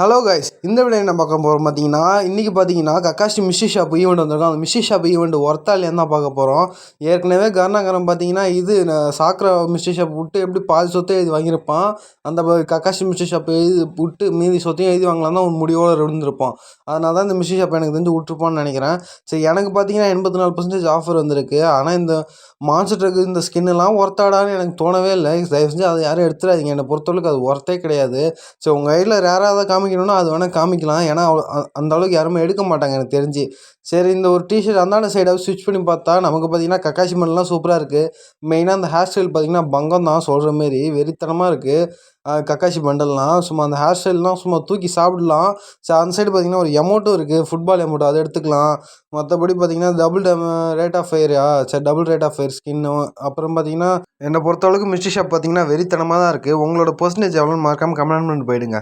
Hello guys இந்த video என்ன பார்க்க போகிறோம் பார்த்தீங்கன்னா இன்றைக்கி பார்த்தீங்கன்னா கக்காஷி மிஷி ஷாப் ஈவெண்ட் வந்திருக்கோம் அந்த மிஸ்டி ஷாப் ஈவெண்ட் ஒர்த்தாலே தான் பார்க்க போகிறோம் ஏற்கனவே கருணாகரம் பார்த்தீங்கன்னா இது ந- சாக்ரா ஷாப் விட்டு எப்படி பாதி சொத்தையும் எழுதி வாங்கியிருப்பான். அந்த கக்காஷி மிஸ்டி ஷாப் எழுதி விட்டு மீதி சொத்தையும் எழுதி வாங்கலாம் தான் ஒரு முடிவோடு இருந்திருப்போம் அதனால தான் இந்த மிஸ்டி ஷாப் எனக்கு தெரிஞ்சு விட்டுருப்பான்னு நினைக்கிறேன். சரி எனக்கு பார்த்தீங்கன்னா எண்பத்தி நாலு பர்சன்டேஜ் ஆஃபர் வந்திருக்கு. ஆனால் இந்த மான்ஸ்டர் இந்த ஸ்கின்னுலாம் ஒர்த்தாடான்னு எனக்கு தோணவே இல்லை. தயவு செஞ்சு அதை யாரும் எடுத்துடாதீங்க. என்னை பொறுத்தளவுக்கு அது ஒர்த்தே கிடையாது. ஸோ உங்கள் கையில் ரேராக அதை காமிக்கணும்னா அது வேணால் காமிக்கலாம். ஏன்னா அவ்வளோ அந்த அளவுக்கு யாருமே எடுக்க மாட்டாங்க எனக்கு தெரிஞ்சு. சரி இந்த ஒரு டிஷர்ட் அந்தாண்ட சைடாக ஸ்விட்ச் பண்ணி பார்த்தா நமக்கு பார்த்தீங்கன்னா கக்காஷி மண்டலாம் சூப்பராக இருக்குது மெயினாக அந்த ஹேர் ஸ்டைல் பார்த்தீங்கன்னா பங்கம் தான் சொல்கிற மாரி. வெறித்தனமாக இருக்குது கக்காஷி பண்டல்லாம் சும்மா அந்த ஹேர் ஸ்டைல்லாம் சும்மா தூக்கி சாப்பிடலாம். ஸோ அந்த சைடு பார்த்தீங்கன்னா ஒரு எமௌண்ட்டும் இருக்குது ஃபுட்பால் எமௌண்ட் அதை எடுத்துக்கலாம். மற்றபடி பார்த்தீங்கன்னா டபுள் ரேட் ஆஃப் ஃபயரா சரி டபுள் ரேட் ஆஃப் ஃபயர் ஸ்கின்னு அப்புறம் பார்த்தீங்கன்னா என்னை பொறுத்தளவுக்கு மிஸ்டி ஷாப் பார்த்தீங்கன்னா வெறித்தனமாக தான் இருக்குது உங்களோட பர்சன்டேஜ் எவ்வளோன்னு மறக்காமல் கமெண்ட் பண்ணிட்டு போயிடுங்க.